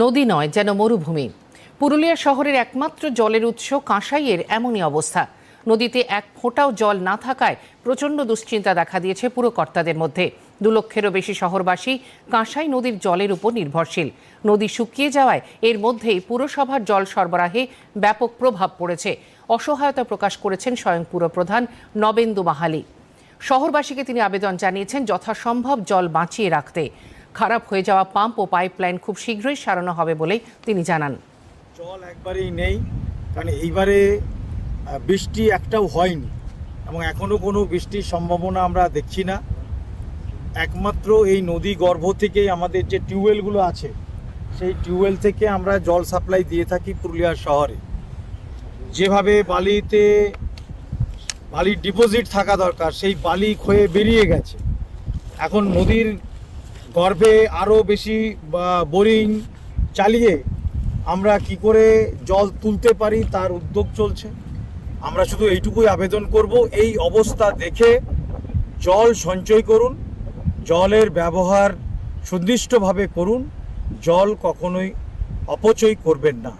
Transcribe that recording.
নদী নয়, যেন মরুভূমি। পুরুলিয়া শহরের একমাত্র জলের উৎস কাঁসাইয়ের এমনই অবস্থা। নদীতে এক ফোঁটাও জল না থাকায় প্রচণ্ড দুশ্চিন্তা দেখা দিয়েছে পুরকর্তাদের মধ্যে। দু লক্ষেরও বেশি শহরবাসী কাঁসাই নদীর জলের উপর নির্ভরশীল। নদী শুকিয়ে যাওয়ায় এর মধ্যেই পুরসভার জল সরবরাহে ব্যাপক প্রভাব পড়েছে। অসহায়তা প্রকাশ করেছেন স্বয়ং পুরপ্রধান নবেন্দু মাহালি। শহরবাসীকে তিনি আবেদন জানিয়েছেন যথাসম্ভব জল বাঁচিয়ে রাখতে। খারাপ হয়ে যাওয়া পাম্প ও পাইপলাইন খুব শীঘ্রই সারানো হবে বলেই তিনি জানান। জল একবারেই নেই, কারণ এইবারে বৃষ্টি একটাও হয়নি এবং এখনও কোনো বৃষ্টির সম্ভাবনা আমরা দেখছি না। একমাত্র এই নদী গর্ভ থেকেই আমাদের যে টিউবওয়েলগুলো আছে, সেই টিউবওয়েল থেকে আমরা জল সাপ্লাই দিয়ে থাকি পুরুলিয়া শহরে। যেভাবে বালিতে বালির ডিপোজিট থাকা দরকার, সেই বালি ক্ষয়ে বেরিয়ে গেছে। এখন নদীর গর্ভে আরও বেশি বোরিং চালিয়ে আমরা কি করে জল তুলতে পারি তার উদ্যোগ চলছে। আমরা শুধু এইটুকুই আবেদন করব, এই অবস্থা দেখে জল সঞ্চয় করুন, জলের ব্যবহার সুনির্দিষ্টভাবে করুন, জল কখনোই অপচয় করবেন না।